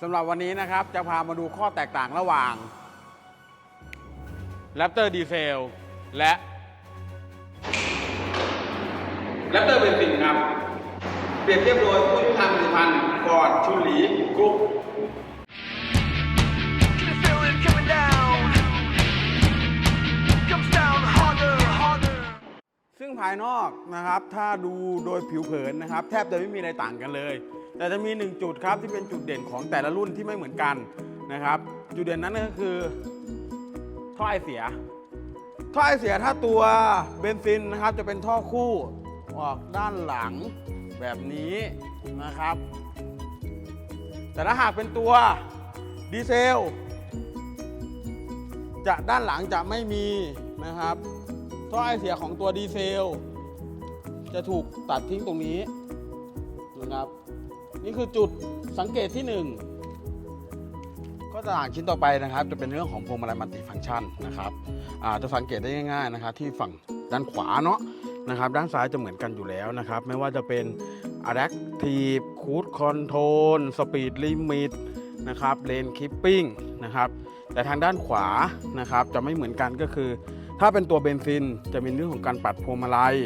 หรับวันนี้นะครับจะพามาดูข้อแตกต่างระหว่าง Raptor Diesel และ Raptor เบนซินครับ เปรียบเทียบโดยผู้ที่ทำผลิตภัณฑ์ฟอร์ดชุนหลีกรุ๊ป Can you feel it coming down? Comes down harder, harder. ซึ่งภายนอกนะครับถ้าดูโดยผิวเผินนะครับ แทบจะไม่มีอะไรต่างกันเลย แต่จะมีหนึ่งจุดครับที่เป็นจุดเด่นของแต่ละรุ่นที่ไม่เหมือนกันนะครับ จุดเด่นนั้นก็คือท่อไอเสีย ท่อไอเสียถ้าตัวเบนซินนะครับจะเป็นท่อคู่ออกด้านหลังแบบนี้นะครับ แต่ถ้าหากเป็นตัวดีเซล จะด้านหลังจะไม่มีนะครับท่อไอเสียของตัวดีเซล จะถูกตัดทิ้งตรงนี้นะครับ นี่คือจุดสังเกตที่ 1 ก็จะอ่างชิ้นต่อไปนะครับ จะเป็นเรื่องของพวงมาลัยมัลติฟังก์ชันนะครับจะสังเกตได้ง่ายๆนะครับที่ฝั่งด้านขวาเนาะนะครับด้านซ้ายจะเหมือนกันอยู่แล้วนะครับ ไม่ว่าจะเป็น Adaptive Cruise Control Speed Limit นะครับ Lane Keeping นะครับแต่ทางด้านขวานะครับจะไม่เหมือนกันก็คือ ถ้าเป็นตัวเบนซินจะมีเรื่องของการปรับพวงมาลัย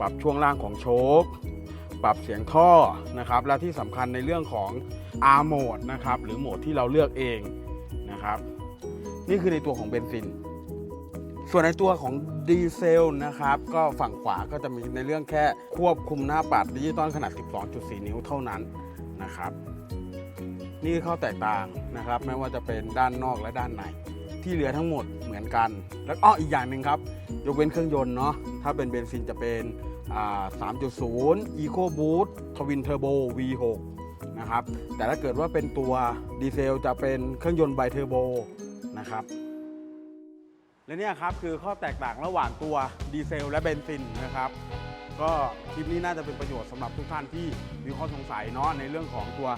ปรับช่วงล่างของโชค ปรับเสียงท่อนะครับ และที่สำคัญในเรื่องของ R mode นะครับ หรือโหมดที่เราเลือกเองนะครับ นี่คือในตัวของเบนซิน ส่วนในตัวของดีเซลนะครับ ก็ฝั่งขวาก็จะมีในเรื่องแค่ควบคุมหน้าปัดดิจิตอลขนาด 12.4 นิ้วเท่านั้นนะครับ นี่ข้อแตกต่างนะครับ ไม่ว่าจะเป็นด้านนอกและด้านในที่เหลือทั้งหมดเหมือนกัน แล้วอ้ออีกอย่างหนึ่งครับ ยกเว้นเครื่องยนต์เนาะถ้าเป็นเบนซินจะเป็น 3.0 Eco Boost Twin Turbo V6 นะครับ แต่ถ้าเกิดว่าเป็นตัวดีเซลจะเป็นเครื่องยนต์ไบเทอร์โบนะครับ และเนี่ยครับคือข้อแตกต่างระหว่างตัวดีเซลและเบนซินนะครับ ก็คลิปนี้น่าจะเป็นประโยชน์สำหรับทุกท่านที่มีข้อสงสัยเนาะในเรื่องของตัว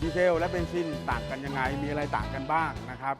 ดีเซลและเบนซินต่างกันยังไง มีอะไรต่างกันบ้างนะครับ